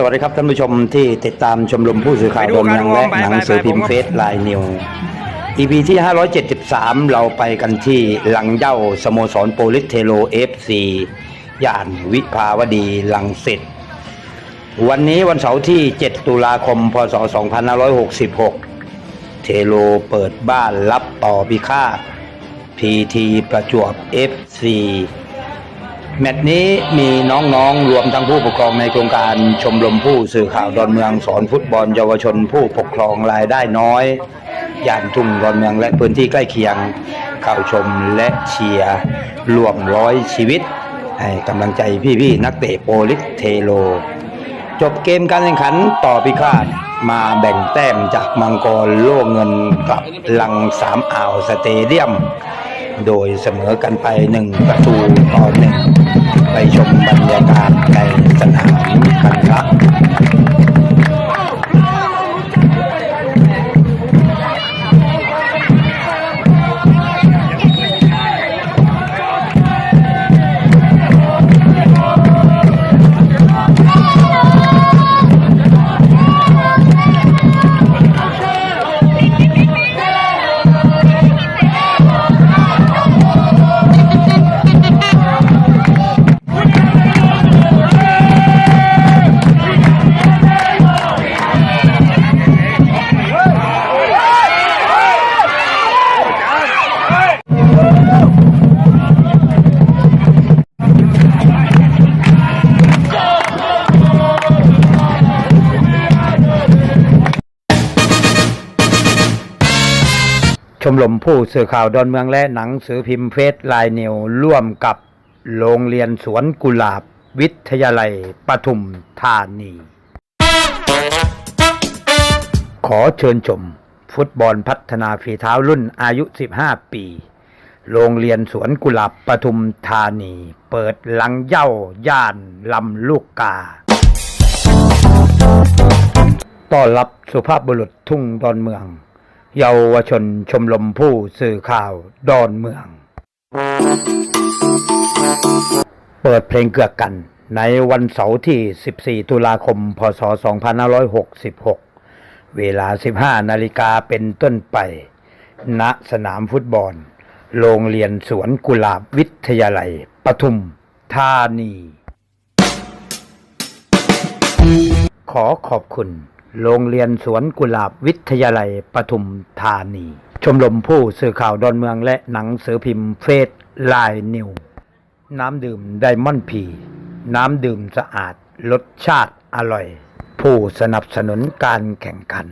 สวัสดีครับท่านผู้ชมที่ติดตามชมรมผู้สื่อข่าวไปดดูอนเมืองการและวอร์มไปหนังไปสือพิมพ์ไปผมก็เฟสไลน์นิว EP ที่ 573 เราไปกันที่หลังเย้าสโมสรโปลิสเทโลเอฟซีย่านวิภาวดีลังสิตวันนี้วันเสาร์ที่ 7 ตุลาคม พศ 2566 เทโลเปิดบ้านรับต่อพิฆาตพีทีประจวบ FC แมตช์นี้มีน้องๆ รวมทั้งผู้ปกครองในโครงการชมรมผู้สื่อข่าวดอนเมืองสอนฟุตบอลเยาวชนผู้ปกครองรายได้น้อย ย่านทุ่งดอนเมืองและพื้นที่ใกล้เคียงเข้าชมและเชียร์รวมร้อยชีวิต ให้กำลังใจพี่ๆนักเตะโปลิสเทโล จบเกมการแข่งขันต่อพิฆาตมาแบ่งแต้มจากมังกรโล่เงินกับลังสามอ่าวสเตเดียม โดยเสมอกันไปหนึ่งประตูต่อหนึ่ง มรมผู้สื่อข่าวดอนเมืองและหนังสือพิมพ์เฟสไลน์นิวร่วมกับโรงเรียนสวนกุหลาบวิทยาลัยปทุมธานี ขอเชิญชม ฟุตบอลพัฒนาฝีเท้ารุ่นอายุ 15 ปี โรงเรียนสวนกุหลาบปทุมธานี เปิดหลังเย่าย่านลำลูกกาต้อนรับสุภาพบุรุษทุ่งดอนเมือง เยาวชนชมรมผู้สื่อข่าวดอนเมือง เปิดเพลงเกือกกัน ในวันเสาร์ที่ 14 ตุลาคม พศ 2566 เวลา 15 นาฬิกาเป็นต้นไป ณ สนามฟุตบอล โรงเรียนสวนกุหลาบวิทยาลัย ปทุมธานี ขอขอบคุณ โรงเรียนสวนกุหลาบวิทยาลัยปทุมธานี ชมรมผู้สื่อข่าวดอนเมืองและหนังสือพิมพ์เฟสไลน์นิว น้ำดื่มไดมอนด์พี น้ำดื่มสะอาดรสชาติอร่อย ผู้สนับสนุนการแข่งขัน